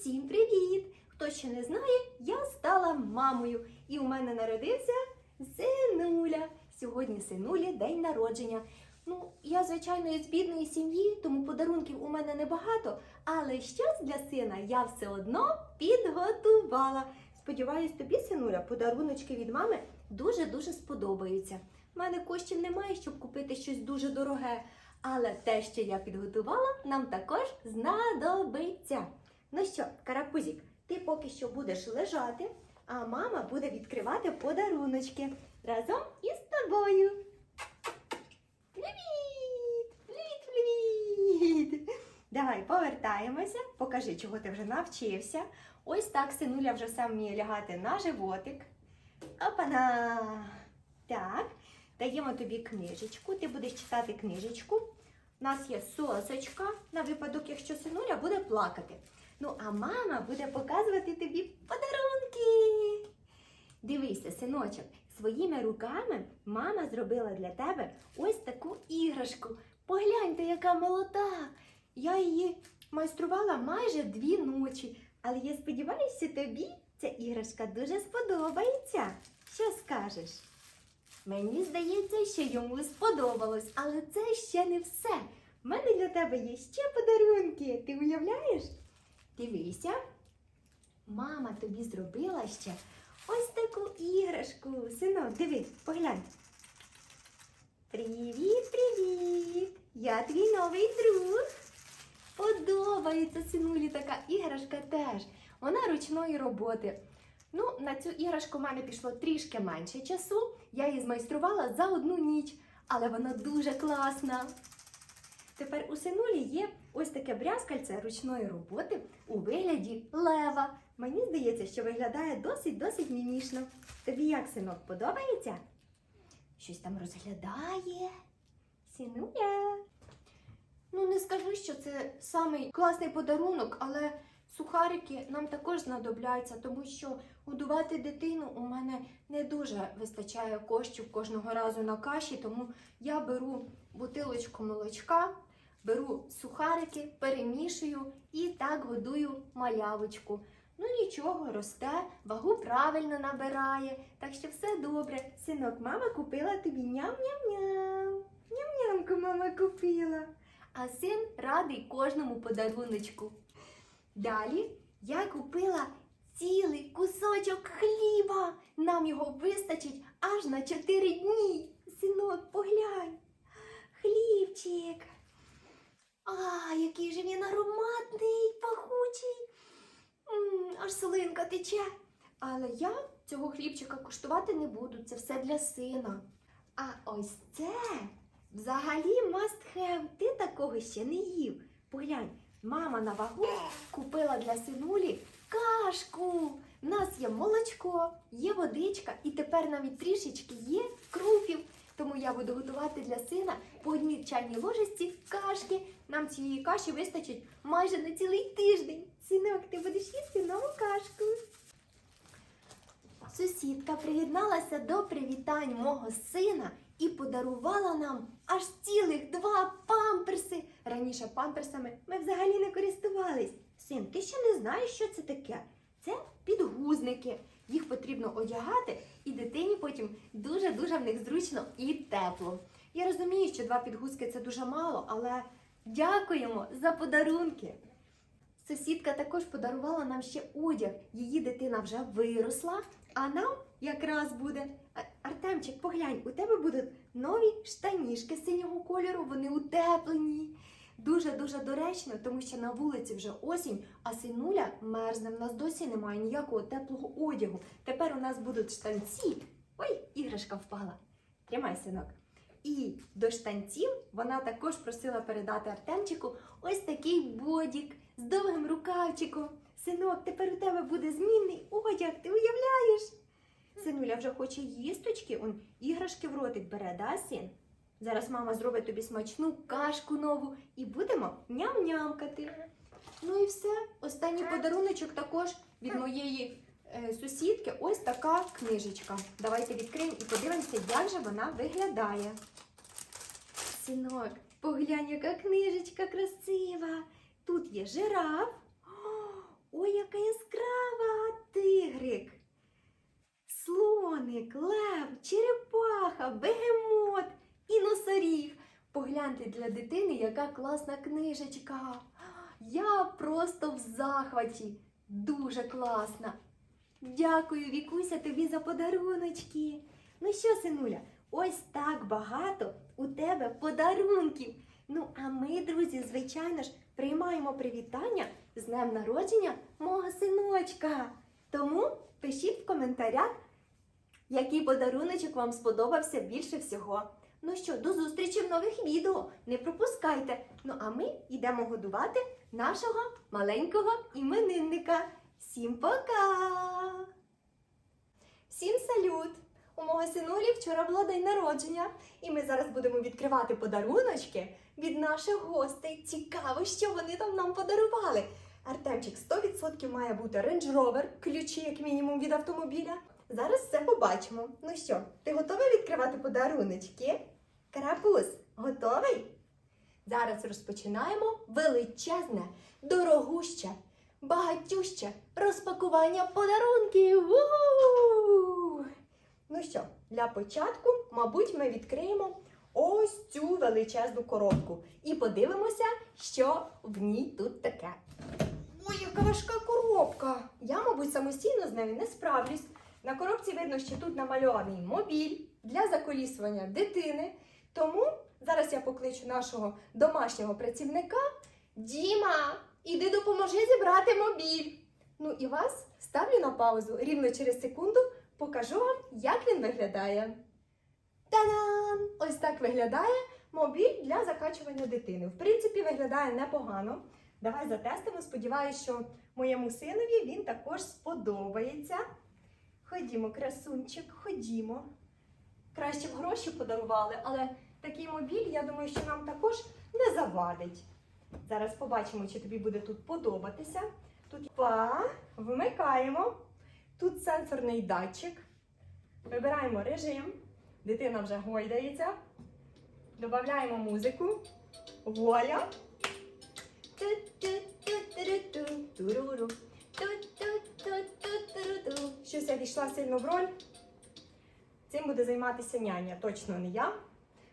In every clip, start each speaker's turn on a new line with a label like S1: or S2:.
S1: всім привіт! Хто ще не знає, я стала мамою, і у мене народився синуля. Сьогодні синулі день народження. Ну, я, звичайно, із бідної сім'ї, тому подарунків у мене небагато, але щось для сина я все одно підготувала. Сподіваюсь, тобі, синуля, подаруночки від мами дуже-дуже сподобаються. У мене коштів немає, щоб купити щось дуже дороге, але те, що я підготувала, нам також знадобиться. Ну що, карапузік, ти поки що будеш лежати, а мама буде відкривати подаруночки разом із тобою. Привіт! Привіт, привіт! Давай повертаємося, покажи, чого ти вже навчився. Ось так синуля вже сам вміє лягати на животик. Опана! Так, даємо тобі книжечку. Ти будеш читати книжечку. У нас є сосочка на випадок, якщо синуля буде плакати. Ну, а мама буде показувати тобі подарунки. Дивися, синочок, своїми руками мама зробила для тебе ось таку іграшку. Погляньте, яка молода! Я її майструвала майже дві ночі, але я сподіваюся, тобі ця іграшка дуже сподобається. Що скажеш? Мені здається, що йому сподобалось, але це ще не все. У мене для тебе є ще подарунки. Ти уявляєш? Дивися, мама тобі зробила ще ось таку іграшку. Синок, дивись, поглянь. Привіт, привіт! Я твій новий друг. Подобається синулі така іграшка теж. Вона ручної роботи. Ну, на цю іграшку мене пішло трішки менше часу. Я її змайструвала за одну ніч, але вона дуже класна. Тепер у синулі є ось таке брязкальце ручної роботи у вигляді лева. Мені здається, що виглядає досить-досить мімішно. Тобі як, синок, подобається? Щось там розглядає. Синуля. Ну, не скажу, що це самий класний подарунок, але сухарики нам також знадобляться, тому що годувати дитину у мене не дуже вистачає коштів кожного разу на каші, тому я беру бутилочку молочка, беру сухарики, перемішую і так годую малявочку. Ну нічого, росте, вагу правильно набирає, так що все добре. Синок, мама купила тобі ням-ням-ням. Ням-нямку мама купила. А син радий кожному подаруночку. Далі я купила цілий кусочок хліба. Нам його вистачить аж на 4 дні. Синок, поглянь. Хлібчик. Який же він ароматний, пахучий. Аж солинка тече. Але я цього хлібчика куштувати не буду. Це все для сина. А ось це взагалі must have. Ти такого ще не їв. Поглянь, мама на вагу купила для синулі кашку. У нас є молочко, є водичка, і тепер навіть трішечки є крупів. Тому я буду готувати для сина по одній чайній ложечці кашки. Нам цієї каші вистачить майже на цілий тиждень. Синок, ти будеш їсти нову кашку. Сусідка приєдналася до привітань мого сина і подарувала нам аж цілих два памперси. Раніше памперсами ми взагалі не користувались. Син, ти ще не знаєш, що це таке? Це підгузники. Їх потрібно одягати, і дитині потім дуже-дуже в них зручно і тепло. Я розумію, що два підгузки це дуже мало, але дякуємо за подарунки. Сусідка також подарувала нам ще одяг. Її дитина вже виросла, а нам якраз буде. Артемчик, поглянь, у тебе будуть нові штанішки синього кольору, вони утеплені. Дуже-дуже доречно, тому що на вулиці вже осінь, а синуля мерзне. В нас досі немає ніякого теплого одягу. Тепер у нас будуть штанці. Ой, іграшка впала. Тримай, синок. І до штанців вона також просила передати Артемчику ось такий бодік з довгим рукавчиком. Синок, тепер у тебе буде змінний одяг, ти уявляєш? Синуля вже хоче їсточки, он іграшки в ротик бере, да, син? Зараз мама зробить тобі смачну кашку нову і будемо ням-нямкати. Ну і все. Останній подаруночок також від моєї сусідки. Ось така книжечка. Давайте відкриємо і подивимося, як же вона виглядає. Синок, поглянь, яка книжечка красива. Тут є жираф. Ой, яка яскрава тигрик! Слоник, лев, черепаха, бегемот і носоріг. Погляньте для дитини, яка класна книжечка. Я просто в захваті. Дуже класна. Дякую, Вікуся, тобі за подаруночки. Ну що, синуля, ось так багато у тебе подарунків. Ну, а ми, друзі, звичайно ж, приймаємо привітання з днем народження мого синочка. Тому пишіть в коментарях, який подаруночок вам сподобався більше всього. Ну що, до зустрічі в нових відео. Не пропускайте. Ну а ми йдемо годувати нашого маленького іменинника. Всім пока! Всім салют! У мого синулі вчора було день народження, і ми зараз будемо відкривати подаруночки від наших гостей. Цікаво, що вони там нам подарували. Артемчик 100% має бути Range Rover, ключі, як мінімум, від автомобіля. Зараз все побачимо. Ну що, ти готовий відкривати подаруночки? Карапуз, готовий? Зараз розпочинаємо величезне, дорогуще, багатюще розпакування подарунків. Ну що, для початку, мабуть, ми відкриємо ось цю величезну коробку і подивимося, що в ній тут таке. Ой, яка важка коробка! Я, мабуть, самостійно з нею не справлюсь. На коробці видно, що тут намальований мобіль для заколісування дитини. Тому зараз я покличу нашого домашнього працівника. Діма, іди допоможи зібрати мобіль. Ну і вас ставлю на паузу. Рівно через секунду покажу вам, як він виглядає. Та-дам! Ось так виглядає мобіль для закачування дитини. В принципі, виглядає непогано. Давай затестимо. Сподіваюся, що моєму синові він також сподобається. Ходімо, красунчик, ходімо. Краще б гроші подарували, але такий мобіль, я думаю, що нам також не завадить. Зараз побачимо, чи тобі буде тут подобатися. Тут па, вмикаємо. Тут сенсорний датчик. Вибираємо режим. Дитина вже гойдається. Додаємо музику. Ту-ту-ту-ту-ру-ту. Щось я війшла сильно в роль. Цим буде займатися няня, точно не я.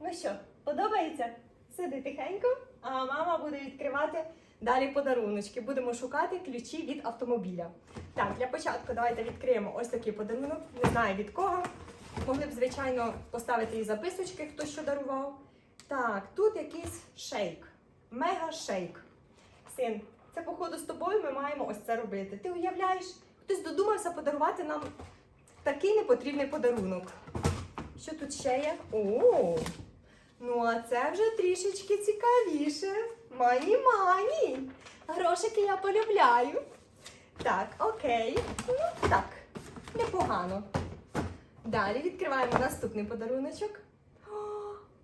S1: Ну що, подобається? Сиди тихенько, а мама буде відкривати далі подаруночки. Будемо шукати ключі від автомобіля. Так, для початку давайте відкриємо ось такий подарунок. Не знаю від кого. Могли б, звичайно, поставити і записочки, хто що дарував. Так, тут якийсь шейк. Мега шейк. Син, це, походу, з тобою ми маємо ось це робити. Ти уявляєш, хтось додумався подарувати нам такий непотрібний подарунок. Що тут ще є? О! Ну, а це вже трішечки цікавіше. Мані мані. Грошики я полюбляю. Так, окей. Ну, так, непогано. Далі відкриваємо наступний подаруночок.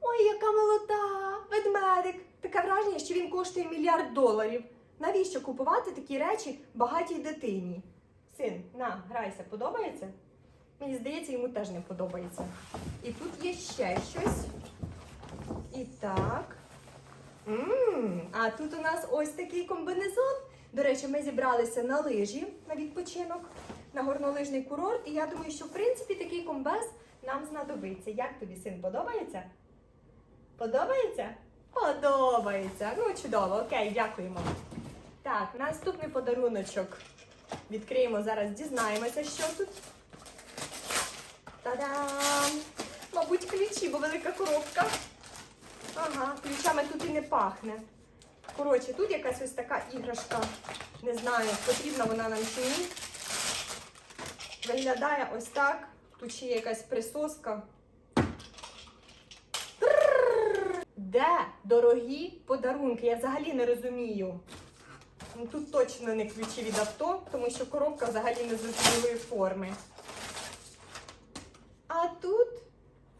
S1: Ой, яка молода! Ведмедик! Таке враження, що він коштує мільярд доларів. Навіщо купувати такі речі багатій дитині? Син, на, грайся, подобається? Мені здається, йому теж не подобається. І тут є ще щось. І так. а тут у нас ось такий комбинезон. До речі, ми зібралися на лижі на відпочинок, на горнолижний курорт. І я думаю, що в принципі такий комбез нам знадобиться. Як тобі син подобається? Подобається? Подобається. Ну, чудово, окей, дякуємо. Так, наступний подаруночок. Відкриємо зараз, дізнаємося, що тут. Та-дам! Мабуть, ключі, бо велика коробка. Ключами тут і не пахне. Коротше, тут якась ось така іграшка. Не знаю, потрібна вона нам чи ні. Виглядає ось так. Тут ще є якась присоска. Де дорогі подарунки? Я взагалі не розумію. Ну, тут точно не ключі від авто, тому що коробка взагалі не зрозумілої форми. А тут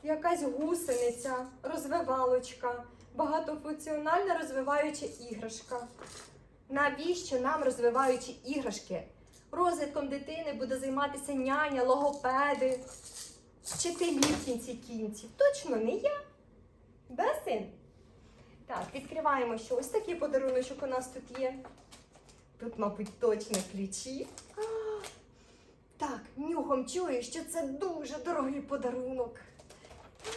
S1: якась гусениця, розвивалочка, багатофункціональна розвиваюча іграшка. Навіщо нам розвиваючі іграшки? Розвитком дитини буде займатися няня, логопеди, вчителі в кінці кінців. Точно не я. Да, син? Так, відкриваємо, що ось такий подаруночок у нас тут є. Тут, мабуть, точно ключі. А, Так, нюхом чую, що це дуже дорогий подарунок. А,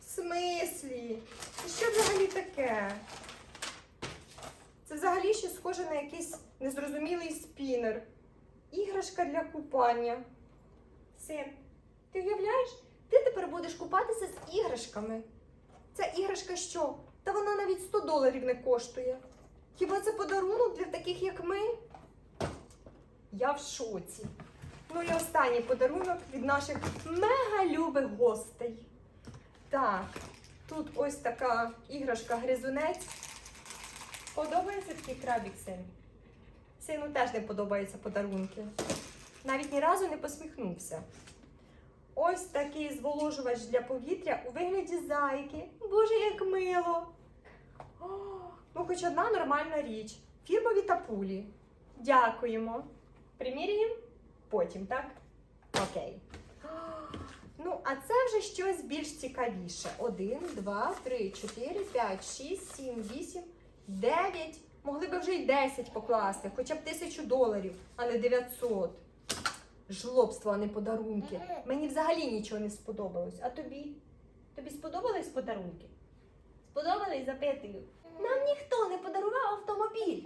S1: В смислі? Що взагалі таке? Це взагалі ще схоже на якийсь незрозумілий спінер. Іграшка для купання. Син, ти уявляєш? Ти тепер будеш купатися з іграшками. Ця іграшка що? Та вона навіть 100 доларів не коштує. Хіба це подарунок для таких, як ми? Я в шоці. Ну і останній подарунок від наших мега-любих гостей. Так, тут ось така іграшка гризунець. Подобається такий крабік син? Сину теж не подобаються подарунки. Навіть ні разу не посміхнувся. Ось такий зволожувач для повітря у вигляді зайки. Боже, як мило! О, ну, хоч одна нормальна річ. Фірмові тапулі. Дякуємо. Приміряємо? Потім, так? Окей. Ну, а це вже щось більш цікавіше. Один, два, три, чотири, п'ять, шість, сім, вісім, дев'ять. Могли би вже й 10 покласти, хоча б тисячу доларів, а не 900. Жлобство, а не подарунки. Мені взагалі нічого не сподобалось. А тобі? Тобі сподобались подарунки? Сподобались, запитую. Нам ніхто не подарував автомобіль.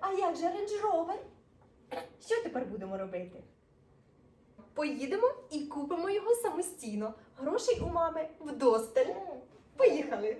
S1: А як же Rover? Що тепер будемо робити? Поїдемо і купимо його самостійно. Грошей у мами вдосталь. Поїхали!